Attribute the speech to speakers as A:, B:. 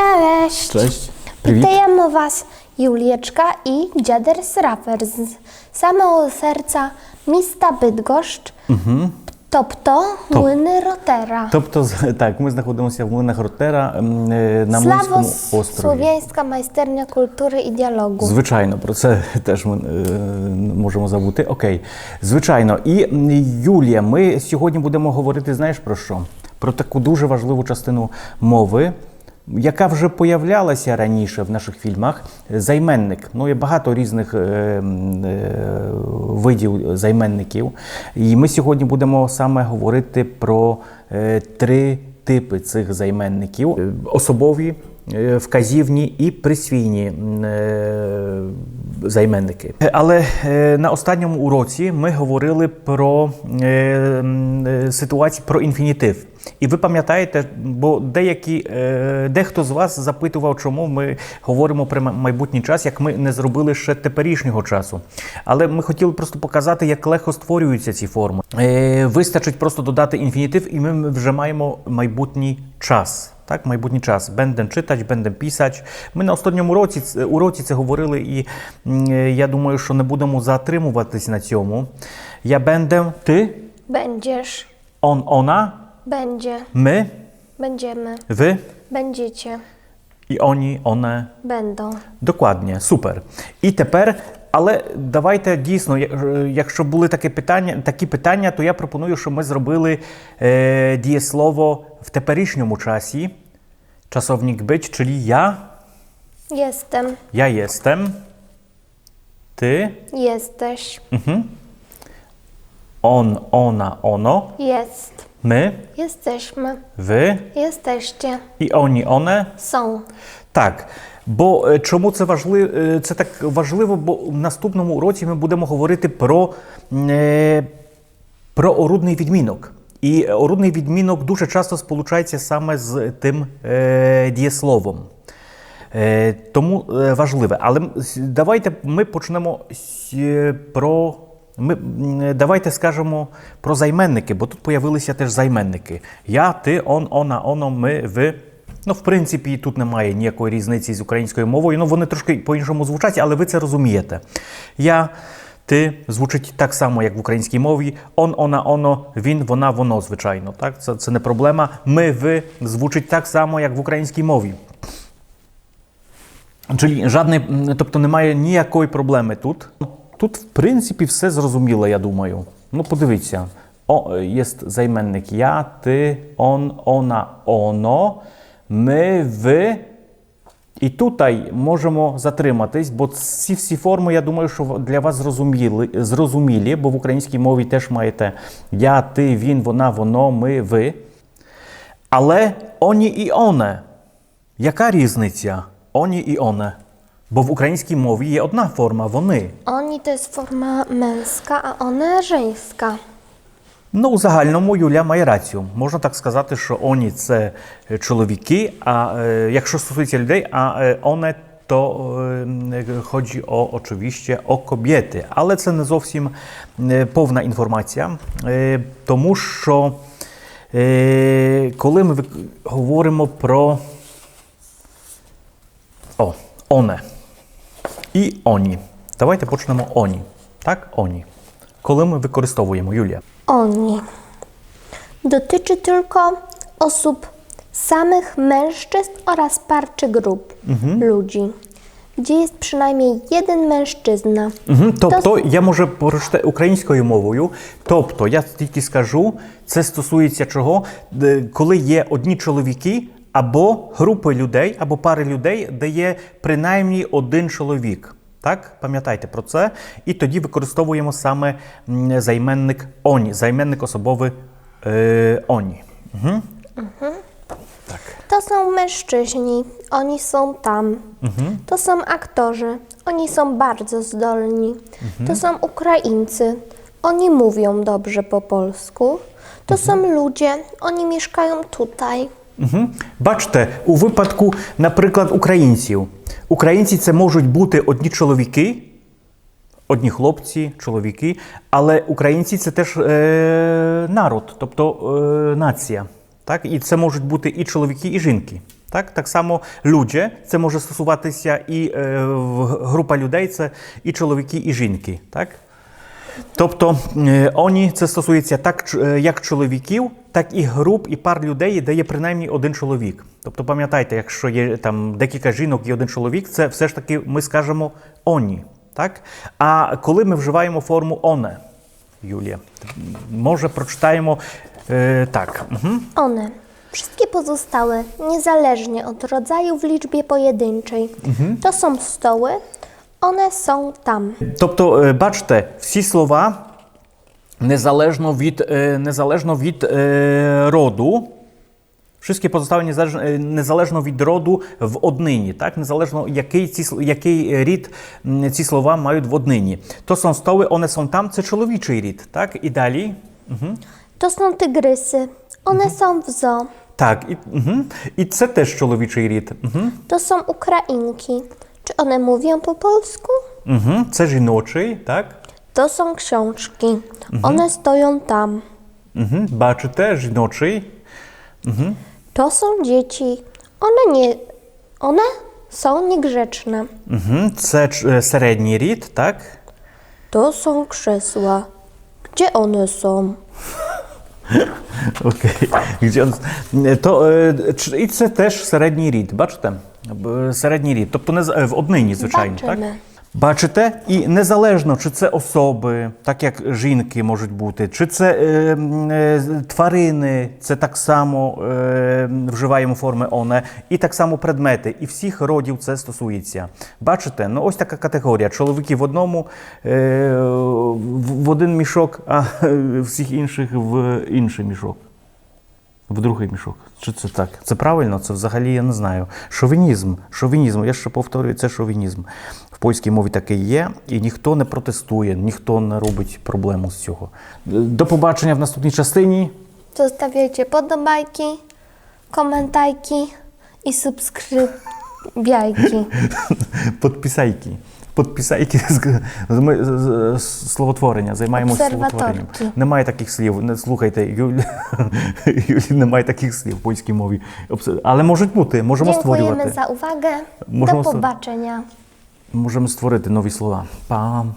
A: Cześć!
B: Cześć. Привіт.
A: Witaємо Was Julieczka i dziader Srafer z samego serca miasta Bydgoszcz. Тобто млини Ротера.
B: Тобто, з- так, ми знаходимося в млинах Ротера е, на Млинському острові.
A: Славослов'янська майстерня культури і діалогу.
B: Звичайно, про це теж ми е, можемо забути. Окей. Звичайно. І Юлія, ми сьогодні будемо говорити, знаєш про що? Про таку дуже важливу частину мови, яка вже появлялася раніше в наших фільмах. Займенник. Ну, є багато різних е, е, видів займенників. І ми сьогодні будемо саме говорити про е, три типи цих займенників: Е, особові, е, вказівні і присвійні е, займенники. Е, Але е, на останньому уроці ми говорили про е, е, ситуацію про інфінітив. І ви пам'ятаєте, бо деякі е, дехто з вас запитував, чому ми говоримо про майбутній час, як ми не зробили ще теперішнього часу. Але ми хотіли просто показати, як легко створюються ці форми. Е, вистачить просто додати інфінітив, і ми вже маємо майбутній час. Так, майбутній час. Бендем читач, бендем пісач. Ми на останньому році, уроці це говорили, і е, я думаю, що не будемо затримуватись на цьому. Я бендем, ти,
A: Będziesz,
B: он, ona,
A: będzie,
B: ми,
A: będziemy,
B: ви
A: będziecie,
B: і оні, one.
A: będą.
B: Dokładnie, супер. І тепер, але давайте дійсно, я- е, якщо були такі питання, такі питання, то я пропоную, щоб ми зробили е, дієслово в теперішньому часі. Czasownik być, czyli ja,
A: Jestem,
B: ja jestem, ty,
A: jesteś,
B: on, ona, ono,
A: jest,
B: My,
A: jesteśmy,
B: wy
A: jesteście,
B: і oni, one.
A: są.
B: Так. Бо чому це важливо? Це так важливо, бо в наступному уроці ми будемо говорити про, про орудний відмінок. І орудний відмінок дуже часто сполучається саме з тим дієсловом. Тому важливе. Але давайте ми почнемо про. Ми, давайте скажемо про займенники, бо тут появилися теж займенники. Я, ти, он, она, оно, ми, ви. Ну, в принципі, тут немає ніякої різниці з українською мовою. Ну, вони трошки по-іншому звучать, але ви це розумієте. Я, ти звучить так само, як в українській мові. Он, она, оно, він, вона, воно, звичайно. Так? Це, це не проблема. Ми, ви звучить так само, як в українській мові. Czyli żadnej, тобто немає ніякої проблеми тут. Тут, в принципі, все зрозуміло, я думаю. Ну, подивіться. О, є займенник я, ти, он, ona, ono, ми, ви. І тут можемо затриматись, бо ці всі форми, я думаю, що для вас зрозуміли, зрозумілі, бо в українській мові теж маєте я, ти, він, вона, воно, ми, ви. Але оні і оне. Яка різниця? Оні і оне. Бо в українській мові є одна форма вони.
A: Oni to jest forma męska, a one żeńska.
B: Ну, у загальному Юля має рацію. Можна так сказати, що оні це е, чоловіки, а е, якщо стосується людей, а е, оне то е, chodzi o oczywiście o kobiety. Але це не зовсім е, повна інформація, е, тому що е, коли ми говоримо про о, оне і оні. Давайте почнемо оні. Так, оні. Коли ми використовуємо Юлія.
A: Oni. Dotyczy tylko osób samych mężczyzn oraz par czy grup ludzi, gdzie jest przynajmniej jeden mężczyzna.
B: Угу. Тобто, я можу прочитати українською мовою. Тобто, я тільки скажу, це стосується чого, Де- коли є одні чоловіки або групи людей, або пари людей, де є принаймні один чоловік. Так, пам'ятайте про це. І тоді використовуємо саме м, займенник оні, займенник особовий е, оні. Угу. Так.
A: To są mężczyźni, oni są tam. To są aktorzy, oni są bardzo zdolni. To są Ukraińcy, oni mówią dobrze po polsku. To są ludzie, oni mieszkają tutaj.
B: Угу. Бачите, у випадку, наприклад, українців. Українці це можуть бути одні чоловіки, одні хлопці, чоловіки, але українці це теж е, народ, тобто е, нація. Так? І це можуть бути і чоловіки, і жінки. Так, так само ludzie, це може стосуватися і е, група людей, це і чоловіки, і жінки. Так? Тобто е, оні це стосується так е, як чоловіків, так і груп і пар людей, де є принаймні один чоловік. Тобто пам'ятайте, якщо є там декілька жінок і один чоловік, це все ж таки ми скажемо оні. Так? А коли ми wżywaємо форму one, Юлія, може прочитаємо е, так. Угу.
A: One. Wszystkie pozostałe, niezależnie od rodzaju w liczbie pojedynczej. To są stoły, one są tam.
B: Тобто, е, бачите, всі слова незалежно від, е, незалежно від е, роду. Pozostałe е, незалежно від роду в однині, так? Незалежно який, ці, який рід ці слова мають в однині. То сон столи, one są там, це чоловічий рід, так? І далі.
A: To są tygrysy, one są w zoo.
B: Так, і, угу. і це теж чоловічий рід. Угу.
A: To są Ukrainki. Czy one mówią po polsku?
B: Угу. Це жіночий, так?
A: To są książki. One stoją tam.
B: Угу. Бачите, жіночий.
A: To są dzieci. One nie. One są niegrzeczne.
B: Угу. Це ч- е, середній рід, так?
A: To są krzesła. Gdzie one są?
B: Окей. Gdzie on... То, е, ч- і це теж середній рід, бачите? Середній рід. Тобто не з- в однині, звичайно. Так? Бачите? І незалежно, чи це особи, так як жінки можуть бути, чи це е, е, тварини, це так само е, вживаємо форми оне, і так само предмети. І всіх родів це стосується. Бачите? Ну ось така категорія. Чоловіки в одному е, в один мішок, а е, всіх інших в інший мішок. В другий мішок. Чи це так? Це правильно? Це взагалі я не знаю. Шовінізм. Шовінізм. Я ще повторюю, це шовінізм. В польській мові таке є, і ніхто не протестує, ніхто не робить проблему з цього. До побачення в наступній частині.
A: Zostawiajcie podobajki, komentajki i subskrybiajki.
B: Підписайки. Підписайки з- ми словотворення. Займаємося словотворенням. Немає таких слів. Не слухайте, Юлі, Юлі немає таких слів в польській мові. Але можуть бути, можемо
A: Дякуємо
B: створювати.
A: за uwagę.
B: Możemy
A: Do
B: sobie-
A: pobaczenia.
B: Можемо створити нові слова. Пам.